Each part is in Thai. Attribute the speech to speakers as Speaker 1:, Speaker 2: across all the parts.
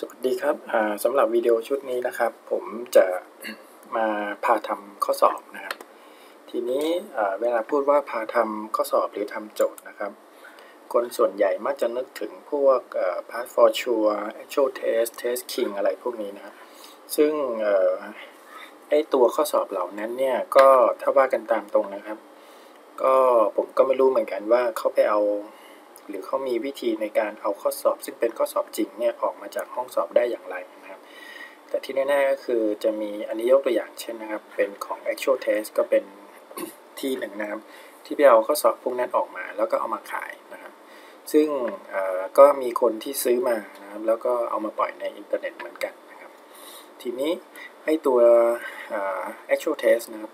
Speaker 1: สวัสดีครับสำหรับวิดีโอชุดนี้นะครับ ผมจะมาพาทำข้อสอบนะครับ ทีนี้เวลาพูดว่าพาทำข้อสอบหรือทำโจทย์นะครับ คนส่วนใหญ่มักจะนึกถึงพวก pass for sure actual test test king อะไรพวกนี้นะครับ ซึ่งไอตัวข้อสอบเหล่านั้นเนี่ยก็ถ้าว่ากันตามตรงนะครับ ก็ผมก็ไม่รู้เหมือนกันว่าเขาไปเอา หรือเขามีวิธีในการเอาข้อสอบ ซึ่งเป็นข้อสอบจริงเนี่ยออกมาจากห้องสอบได้อย่างไรนะครับ แต่ที่แน่ๆก็คือจะมีอันนี้ยกตัวอย่างเช่นนะครับ เป็นของ actual test ก็เป็นที่หนึ่งนะครับ ที่ไปเอาข้อสอบพวกนั้นออกมา แล้วก็เอามาขายนะครับ ซึ่งก็มีคนที่ซื้อมานะครับ แล้วก็เอามาปล่อยในอินเทอร์เน็ตเหมือนกันนะครับ ทีนี้ให้ตัว actual test นะครับ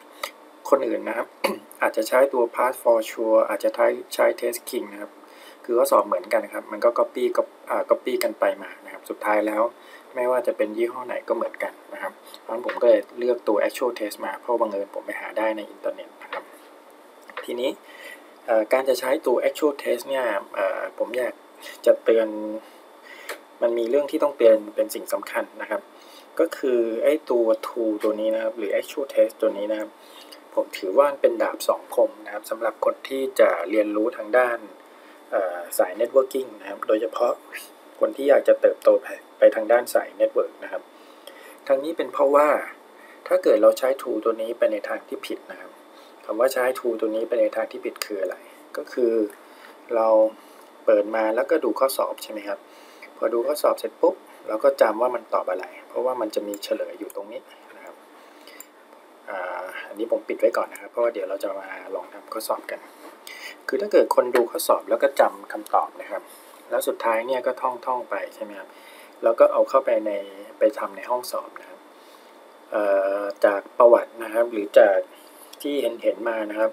Speaker 1: คนอื่นนะครับ อาจจะใช้ตัว pass for sure อาจจะใช้ใช้ test king นะครับ คือข้อสอบเหมือนกันครับ มันก็ copy ก็อ่า copy กันไปมานะครับ สุดท้ายแล้วไม่ว่าจะเป็นยี่ห้อไหนก็เหมือนกันนะครับเพราะนั้นผมก็เลยเลือกตัว actual test มา เพราะบังเอิญผมไปหาได้ในอินเทอร์เน็ตนะครับ ทีนี้การจะใช้ตัว actual test เนี่ยผมอยากจะเตือน มันมีเรื่องที่ต้องเตือนเป็นสิ่งสำคัญนะครับ ก็คือไอ้ตัว tool ตัวนี้นะครับ หรือ actual test ตัวนี้นะครับ ผมถือว่าเป็นดาบสองคมนะครับสำหรับคนที่จะเรียนรู้ทางด้าน สายเน็ตเวิร์กิ่งนะครับ โดยเฉพาะคนที่อยากจะเติบโตไปทางด้านสายเน็ตเวิร์กนะครับ ทั้งนี้เป็นเพราะว่าถ้าเกิดเราใช้ทูตัวนี้ไปในทางที่ผิดนะครับคำว่าใช้ทูตัวนี้ไปในทางที่ผิดคืออะไร ก็คือเราเปิดมาแล้วก็ดูข้อสอบใช่ไหมครับ พอดูข้อสอบเสร็จปุ๊บเราก็จำว่ามันตอบอะไร เพราะว่ามันจะมีเฉลยอยู่ตรงนี้นะครับอันนี้ผมปิดไว้ก่อนนะครับ เพราะว่าเดี๋ยวเราจะมาลองทำข้อสอบกัน คือถ้าเกิดคนดูข้อสอบแล้วก็จำคำตอบนะครับ แล้วสุดท้ายเนี่ยก็ท่องท่องไปใช่ไหมครับแล้วก็เอาเข้าไปในไปทำในห้องสอบนะครับจากประวัตินะครับหรือจากที่เห็นเห็นมานะครับ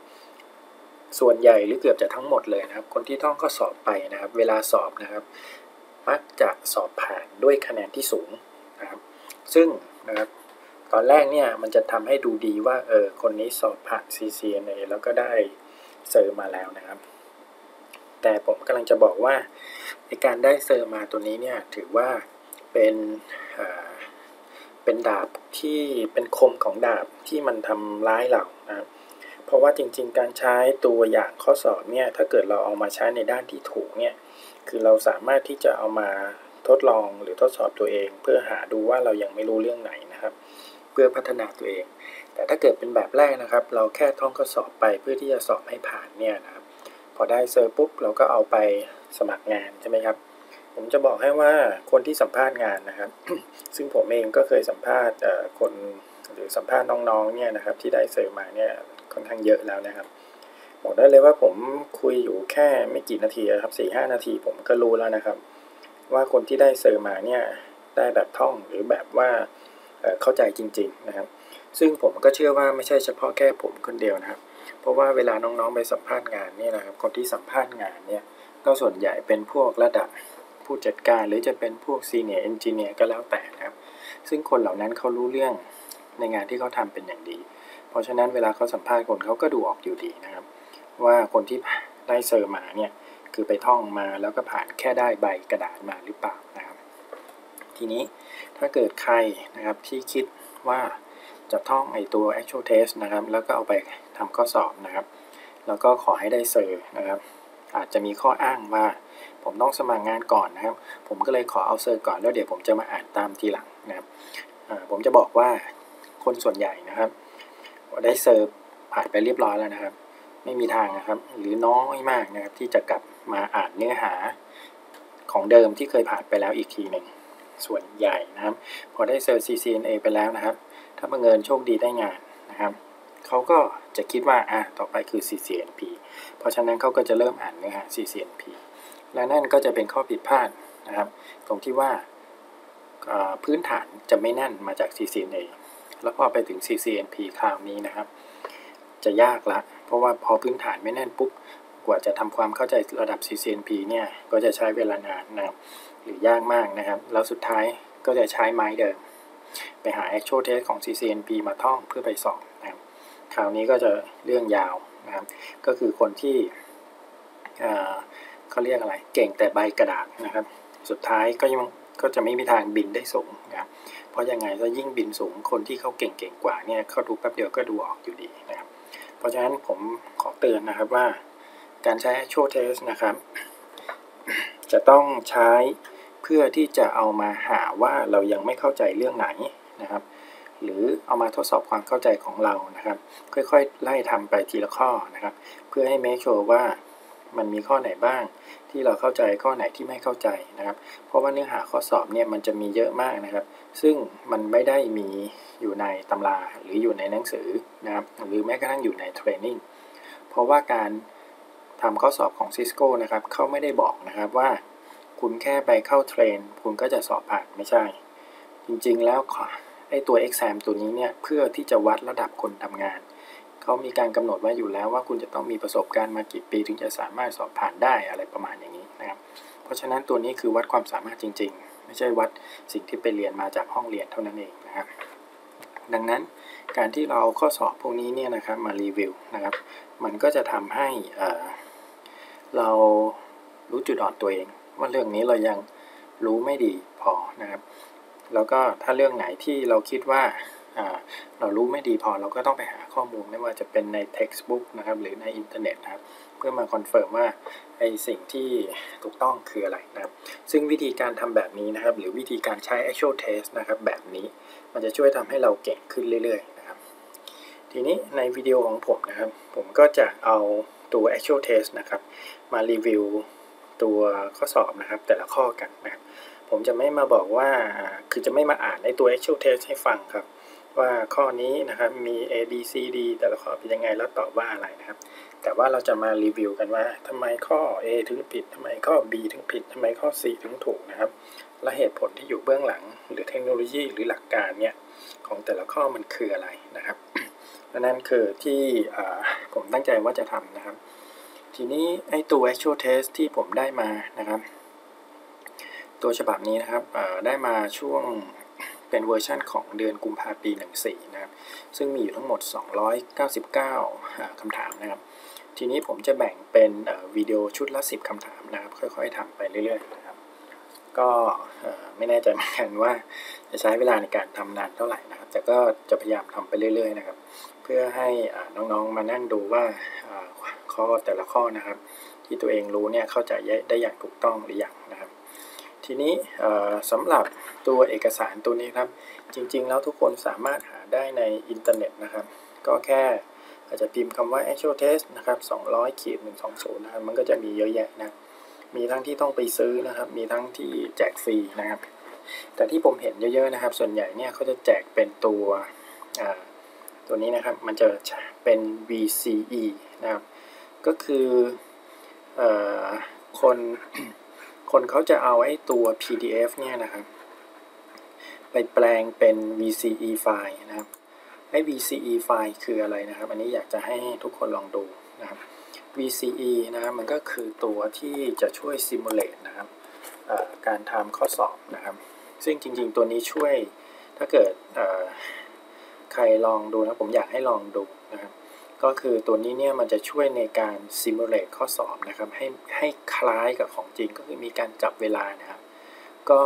Speaker 1: ส่วนใหญ่หรือเกือบจะทั้งหมดเลยนะครับ คนที่ท่องข้อสอบไปนะครับ เวลาสอบนะครับ มักจะสอบผ่านด้วยคะแนนที่สูงนะครับ ซึ่งนะครับตอนแรกเนี่ยมันจะทำให้ดูดีว่าเออคนนี้สอบผ่าน CCNA แล้วก็ได้ เซอร์มาแล้วนะครับ แต่ผมกำลังจะบอกว่าในการได้เซอร์มาตัวนี้เนี่ยถือว่าเป็นเป็นดาบที่เป็นคมของดาบที่มันทำร้ายเรานะเพราะว่าจริงๆ การใช้ตัวอย่างข้อสอบเนี่ยถ้าเกิดเราเอามาใช้ในด้านที่ถูกเนี่ยคือเราสามารถที่จะเอามาทดลองหรือทดสอบตัวเอง เพื่อหาดูว่าเรายังไม่รู้เรื่องไหนนะครับ เพื่อพัฒนาตัวเอง แต่ถ้าเกิดเป็นแบบแรกนะครับ เราแค่ท่องข้อสอบไปเพื่อที่จะสอบให้ผ่านเนี่ยนะครับ พอได้เซอร์ปุ๊บเราก็เอาไปสมัครงานใช่ไหมครับ ผมจะบอกให้ว่าคนที่สัมภาษณ์งานนะครับ ซึ่งผมเองก็เคยสัมภาษณ์คนหรือสัมภาษณ์น้องๆเนี่ยนะครับ ที่ได้เซอร์มาเนี่ยค่อนข้างเยอะแล้วนะครับบอกได้เลยว่าผมคุยอยู่แค่ไม่กี่นาทีครับสี่ห้านาทีผมก็รู้แล้วนะครับ ว่าคนที่ได้เซอร์มาเนี่ยได้แบบท่องหรือแบบว่าเข้าใจจริง ๆนะครับ ซึ่งผมก็เชื่อว่าไม่ใช่เฉพาะแค่ผมคนเดียวนะครับ เพราะว่าเวลาน้องๆไปสัมภาษณ์งานเนี่ยนะครับ คนที่สัมภาษณ์งานเนี่ยก็ส่วนใหญ่เป็นพวกระดับผู้จัดการหรือจะเป็นพวกซีเนียร์เอนจิเนียร์ก็แล้วแต่นะครับ ซึ่งคนเหล่านั้นเขารู้เรื่องในงานที่เขาทาเป็นอย่างดี เพราะฉะนั้นเวลาเขาสัมภาษณ์คนเขาก็ดูออกอยู่ดีนะครับ ว่าคนที่ได้เซอร์มาเนี่ยคือไปท่องมาแล้วก็ผ่านแค่ได้ใบกระดาษมาหรือเปล่านะครับ ทีนี้ถ้าเกิดใครนะครับที่คิดว่า จะท่องไอตัว actual test นะครับ แล้วก็เอาไปทำข้อสอบนะครับ แล้วก็ขอให้ได้เซอร์นะครับ อาจจะมีข้ออ้างว่า ผมต้องสมัครงานก่อนนะครับ ผมก็เลยขอเอาเซอร์ก่อนแล้วเดี๋ยวผมจะมาอ่านตามทีหลังนะครับผมจะบอกว่าคนส่วนใหญ่นะครับ ได้เซอร์ผ่านไปเรียบร้อยแล้วนะครับ ไม่มีทางนะครับ หรือน้อยมากนะครับที่จะกลับมาอ่านเนื้อหาของเดิมที่เคยผ่านไปแล้วอีกทีหนึ่ง ส่วนใหญ่นะครับ พอได้เซอร์ CCNA ไปแล้วนะครับ ถ้าบังเอิญโชคดีได้งานนะครับเขาก็จะคิดว่าอะต่อไปคือ CCNP เพราะฉะนั้นเขาก็จะเริ่มอ่านเนื้อหา CCNP และนั่นก็จะเป็นข้อผิดพลาดนะครับ ตรงที่ว่าพื้นฐานจะไม่แน่นมาจาก CCNA แล้วพอไปถึง CCNP คราวนี้นะครับ จะยากละ เพราะว่าพอพื้นฐานไม่แน่นปุ๊บ กว่าจะทำความเข้าใจระดับ CCNP เนี่ยก็จะใช้เวลานานนะครับหรือยากมากนะครับ แล้วสุดท้ายก็จะใช้ไม้เดิม ไปหา actual test ของ CCNP มาท่องเพื่อไปสอบนะครับคราวนี้ก็จะเรื่องยาวนะครับ ก็คือคนที่เขาเรียกอะไร เก่งแต่ใบกระดาษนะครับ สุดท้ายก็ยังก็จะไม่มีทางบินได้สูงนะครับ เพราะยังไงถ้ายิ่งบินสูงคนที่เขาเก่งๆกว่าเนี่ยเขาดูแป๊บเดียวก็ดูออกอยู่ดีนะครับ เพราะฉะนั้นผมขอเตือนนะครับว่า การใช้ actual test นะครับ จะต้องใช้เพื่อที่จะเอามาหาว่าเรายังไม่เข้าใจเรื่องไหนนะครับ หรือเอามาทดสอบความเข้าใจของเรานะครับ ค่อยๆ ไล่ทำไปทีละข้อนะครับ เพื่อให้ make sure ว่ามันมีข้อไหนบ้าง ที่เราเข้าใจข้อไหนที่ไม่เข้าใจนะครับ เพราะว่าเนื้อหาข้อสอบเนี่ยมันจะมีเยอะมากนะครับ ซึ่งมันไม่ได้มีอยู่ในตำราหรืออยู่ในหนังสือนะครับหรือแม้กระทั่งอยู่ในเทรนนิ่งเพราะว่าการ ทำข้อสอบของ Cisco นะครับเขาไม่ได้บอกนะครับว่า คุณแค่ไปเข้าเทรน คุณก็จะสอบผ่านไม่ใช่ จริงๆแล้วไอตัว exam ตัวนี้เนี่ยเพื่อที่จะวัดระดับคนทำงาน เขามีการกำหนดไว้อยู่แล้วว่าคุณจะต้องมีประสบการณ์มากี่ปี ถึงจะสามารถสอบผ่านได้อะไรประมาณอย่างนี้นะครับ เพราะฉะนั้นตัวนี้คือวัดความสามารถจริง ๆ ไม่ใช่วัดสิ่งที่ไปเรียนมาจากห้องเรียนเท่านั้นเองนะครับ ดังนั้นการที่เราเอาข้อสอบพวกนี้เนี่ยนะครับมารีวิวนะครับ มันก็จะทำให้ เรารู้จุดอ่อนตัวเอง ว่าเรื่องนี้เรายังรู้ไม่ดีพอนะครับ แล้วก็ถ้าเรื่องไหนที่เราคิดว่าเรารู้ไม่ดีพอเราก็ต้องไปหาข้อมูลไม่ว่าจะเป็นใน textbook นะครับหรือในอินเทอร์เน็ตนะครับเพื่อมาคอนเฟิร์มว่าไอสิ่งที่ถูกต้องคืออะไรนะครับ ซึ่งวิธีการทำแบบนี้นะครับ หรือวิธีการใช้ actual test นะครับ แบบนี้มันจะช่วยทำให้เราเก่งขึ้นเรื่อยๆนะครับ ทีนี้ในวิดีโอของผมนะครับ ผมก็จะเอา ตัว actual test นะครับ มารีวิวตัวข้อสอบนะครับ แต่ละข้อกันนะครับผมจะไม่มาบอกว่าคือจะไม่มาอ่านในตัว actual test ให้ฟังครับ ว่าข้อนี้นะครับมี A B C D แต่ละข้อเป็นยังไงแล้วตอบว่าอะไรนะครับ แต่ว่าเราจะมารีวิวกันว่าทำไมข้อ A ถึงผิดทำไมข้อ B ถึงผิดทำไมข้อ C ถึงถูกนะครับและเหตุผลที่อยู่เบื้องหลัง หรือเทคโนโลยีหรือหลักการเนี่ยของแต่ละข้อมันคืออะไรนะครับ นั่นคือที่ผมตั้งใจว่าจะทำนะครับ ทีนี้ไอ้ตัว actual test ที่ผมได้มานะครับ ตัวฉบับนี้นะครับได้มาช่วงเป็นเวอร์ชันของเดือนกุมภาพันธ์ปี 14 นะครับ ซึ่งมีอยู่ทั้งหมด 299 คำถามนะครับ ทีนี้ผมจะแบ่งเป็นวิดีโอชุดละ 10 คำถามนะครับ ค่อยๆทำไปเรื่อยๆนะครับ ก็ไม่แน่ใจเหมือนกันว่าจะใช้เวลาในการทำนานเท่าไหร่นะครับ แต่ก็จะพยายามทำไปเรื่อยๆนะครับ พื่อให้น้องๆมานั่งดูว่าข้อแต่ละข้อนะครับ ที่ตัวเองรู้เนี่ยเข้าใจได้อย่างถูกต้องหรือยังนะครับ ทีนี้สำหรับตัวเอกสารตัวนี้ครับ จริงๆ แล้วทุกคนสามารถหาได้ในอินเทอร์เน็ตนะครับ ก็แค่อาจจะพิมพ์คำว่า actual test นะครับ200ขีด120นะครับมันก็จะมีเยอะแยะนะมีทั้งที่ต้องไปซื้อนะครับ มีทั้งที่แจกฟรีนะครับ แต่ที่ผมเห็นเยอะๆนะครับ ส่วนใหญ่เนี่ยเขาจะแจกเป็นตัว ตัวนี้นะครับมันจะเป็น VCE นะครับก็คืออคนคนเขาจะเอาไอ้ตัว PDF เนี่ยนะครับ ไปแปลงเป็น VCE ไฟล์นะครับไอ้ VCE ไฟล์คืออะไรนะครับ อันนี้อยากจะให้ทุกคนลองดูนะครับ VCE นะครับมันก็คือตัวที่จะช่วย simulate นะครับการทำข้อสอบนะครับ ซึ่งจริงๆตัวนี้ช่วยถ้าเกิด ใครลองดูนะผมอยากให้ลองดูนะครับก็คือตัวนี้เนี่ยมันจะช่วยในการ simulate ข้อสอบนะครับให้ให้คล้ายกับของจริงก็คือมีการจับเวลานะครับ ก็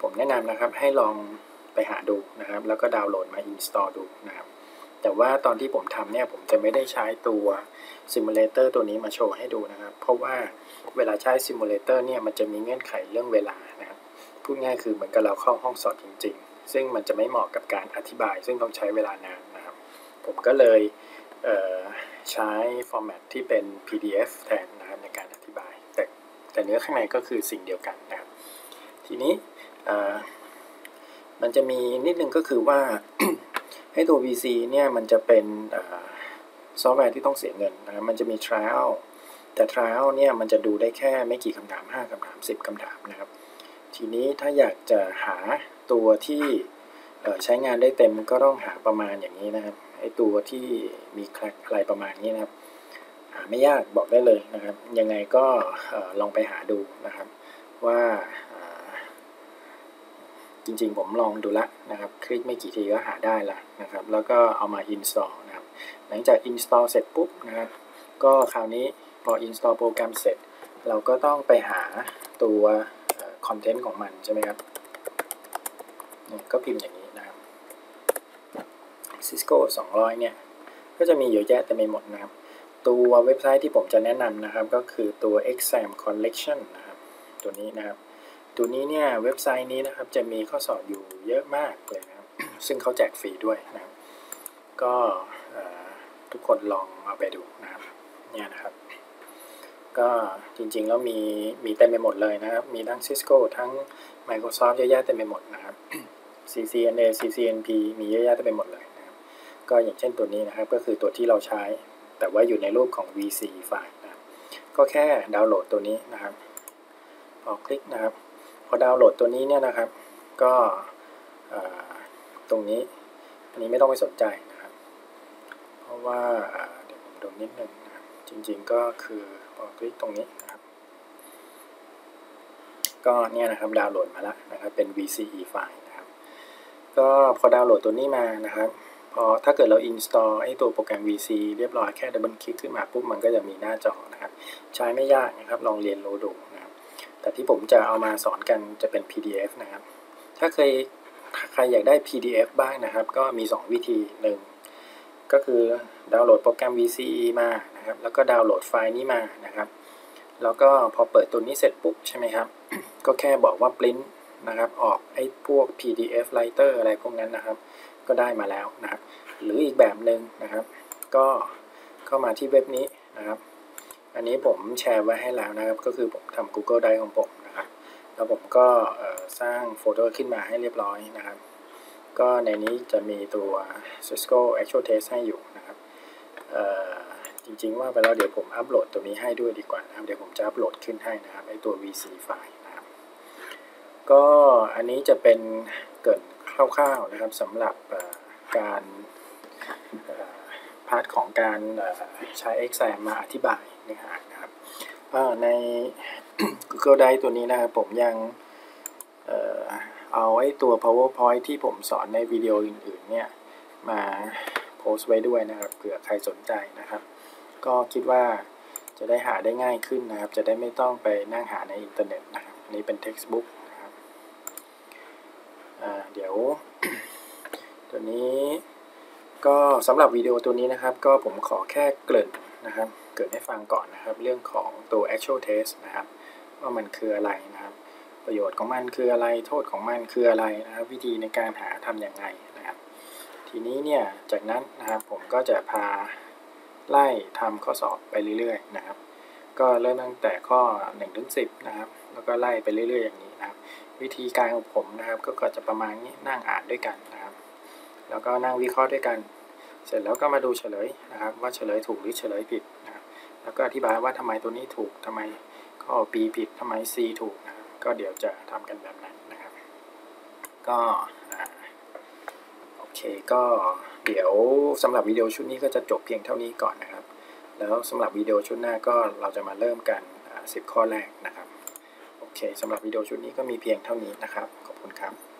Speaker 1: ผมแนะนำนะครับให้ลองไปหาดูนะครับ แล้วก็ดาวน์โหลดมา install ดูนะครับ แต่ว่าตอนที่ผมทำเนี่ยผมจะไม่ได้ใช้ตัว simulator ตัวนี้มาโชว์ให้ดูนะครับ เพราะว่าเวลาใช้ simulator เนี่ยมันจะมีเงื่อนไขเรื่องเวลานะครับพูดง่ายคือเหมือนกับเราเข้าห้องสอบจริง ซึ่งมันจะไม่เหมาะกับการอธิบาย ซึ่งต้องใช้เวลานานนะครับ ผมก็เลยเใช้ฟอร์แมตที่เป็น PDF แทนนะครับในการอธิบาย แต่แต่เนื้อข้างในก็คือสิ่งเดียวกันนะครับ ทีนี้มันจะมีนิดนึงก็คือว่าให้ตัว VC เนี่ยมันจะเป็นซอฟต์แวร์ที่ต้องเสียเงินนะมันจะมี trial แต่ trial เนี่ยมันจะดูได้แค่ไม่กี่คำถาม 5คำถาม 10คำถามนะครับ ทีนี้ถ้าอยากจะหา ตัวที่ใช้งานได้เต็มก็ต้องหาประมาณอย่างนี้นะครับไอตัวที่มีคลกอะไรประมาณนี้นะครับ หาไม่ยากบอกได้เลยนะครับ ยังไงก็ลองไปหาดูนะครับ ว่าจริงๆผมลองดูละนะครับ คลิกไม่กี่ทีก็หาได้ละนะครับ แล้วก็เอามา install นะครับ หลังจาก install เสร็จปุ๊บนะครับ ก็คราวนี้พอ install โปรแกรมเสร็จ เราก็ต้องไปหาตัวคอนเทนต์ของมันใช่ไหมครับ นี่ก็พิมพ์อย่างนี้นะครับ Cisco 200 เนี่ย ก็จะมีเยอะแยะเต็มไปหมดนะครับ ตัวเว็บไซต์ที่ผมจะแนะนำนะครับ ก็คือตัว exam collection นะครับ ตัวนี้นะครับ ตัวนี้เนี่ยเว็บไซต์นี้นะครับจะมีข้อสอบอยู่เยอะมากเลยนะครับ ซึ่งเขาแจกฟรีด้วยนะครับ ก็ทุกคนลองเอาไปดูนะครับ เนี่ยนะครับ ก็จริงๆแล้วมีมีเต็มไปหมดเลยนะครับ มีทั้ง Cisco ทั้ง Microsoft เยอะแยะเต็มไปหมดนะครับ CCNA CCNP มีเยอะแยะเต็มไปหมดเลยนะครับก็อย่างเช่นตัวนี้นะครับก็คือตัวที่เราใช้ แต่ว่าอยู่ในรูปของ VC ไฟล์นะครับก็แค่ดาวน์โหลดตัวนี้นะครับพอคลิกนะครับ พอดาวน์โหลดตัวนี้เนี่ยนะครับ ก็ตรงนี้อันนี้ไม่ต้องไปสนใจนะครับ เพราะว่าเดี๋ยวผมดูนิดนึงนะครับจริงๆก็คือพอคลิกตรงนี้นะครับ ก็เนี่ยนะครับดาวน์โหลดมาแล้วนะครับเป็น VCE ไฟล์ ก็พอดาวน์โหลดตัวนี้มานะครับ พอถ้าเกิดเรา install ไอ้ตัวโปรแกรม VC เรียบร้อยแค่ดับเบิลคลิกขึ้นมาปุ๊บมันก็จะมีหน้าจอนะครับ ใช้ไม่ยากนะครับ ลองเรียนรู้ดูนะครับ แต่ที่ผมจะเอามาสอนกันจะเป็น PDF นะครับ ถ้าเคยใครอยากได้ PDF บ้างนะครับ ก็มี 2 วิธีหนึ่งก็คือดาวน์โหลดโปรแกรม VCE มานะครับ แล้วก็ดาวน์โหลดไฟล์นี้มานะครับ แล้วก็พอเปิดตัวนี้เสร็จปุ๊บใช่ไหมครับ ก็แค่บอกว่า print น นะครับ ออกไอ้พวก PDF writer อะไรพวกนั้นนะครับ ก็ได้มาแล้วนะครับ หรืออีกแบบหนึ่งนะครับ ก็เข้ามาที่เว็บนี้นะครับ อันนี้ผมแชร์ไว้ให้แล้วนะครับ ก็คือผมทำ Google Drive ของผมนะครับ แล้วผมก็สร้างโฟลเดอร์ขึ้นมาให้เรียบร้อยนะครับ ก็ในนี้จะมีตัว Cisco Actual Test ให้อยู่นะครับจริงๆว่าไปแล้วเดี๋ยวผมอัปโหลดตัวนี้ให้ด้วยดีกว่านะครับ เดี๋ยวผมจะอัปโหลดขึ้นให้นะครับไอตัว VC ไฟล์ ก็อันนี้จะเป็นเกิดคร่าวๆนะครับสำหรับการพาร์ทของการใช้ exam มาอธิบายเนื้อหานะครับใน Google Drive ตัวนี้นะครับผมยังเอาไอ้ตัว PowerPoint ที่ผมสอนในวิดีโออื่นๆเนี่ยมาโพสต์ไว้ด้วยนะครับเผื่อใครสนใจนะครับ ก็คิดว่าจะได้หาได้ง่ายขึ้นนะครับ จะได้ไม่ต้องไปนั่งหาในอินเทอร์เน็ตนะครับ อันนี้เป็น textbook นะครับเดี๋ยว ตัวนี้ก็สำหรับวิดีโอตัวนี้นะครับ ก็ผมขอแค่เกริ่นนะครับ เกิดให้ฟังก่อนนะครับ เรื่องของตัว actual test นะครับ ว่ามันคืออะไรนะครับ ประโยชน์ของมันคืออะไรโทษของมันคืออะไรนะครับ วิธีในการหาทำอย่างไรนะครับ ทีนี้เนี่ยจากนั้นนะครับผมก็จะพาไล่ทำข้อสอบไปเรื่อยๆนะครับ ก็เริ่มตั้งแต่ข้อ1ถึง10นะครับ แล้วก็ไล่ไปเรื่อยๆอย่างนี้นะครับ วิธีการของผมนะครับ ก็จะประมาณนี้นั่งอ่านด้วยกันน แล้วก็นั่งวิเคราะห์ด้วยกัน เสร็จแล้วก็มาดูเฉลยนะครับ ว่าเฉลยถูกหรือเฉลยผิดนะครับแล้วก็อธิบายว่าทำไมตัวนี้ถูกทำไมข้อ B ผิดทำไม C ถูกนะครับก็เดี๋ยวจะทำกันแบบนั้นนะครับ ก็โอเคก็เดี๋ยวสำหรับวิดีโอชุดนี้ก็จะจบเพียงเท่านี้ก่อนนะครับ แล้วสำหรับวิดีโอชุดหน้าก็เราจะมาเริ่มกัน 10 ข้อแรกนะครับโอเคสำหรับวิดีโอชุดนี้ก็มีเพียงเท่านี้นะครับ ขอบคุณครับ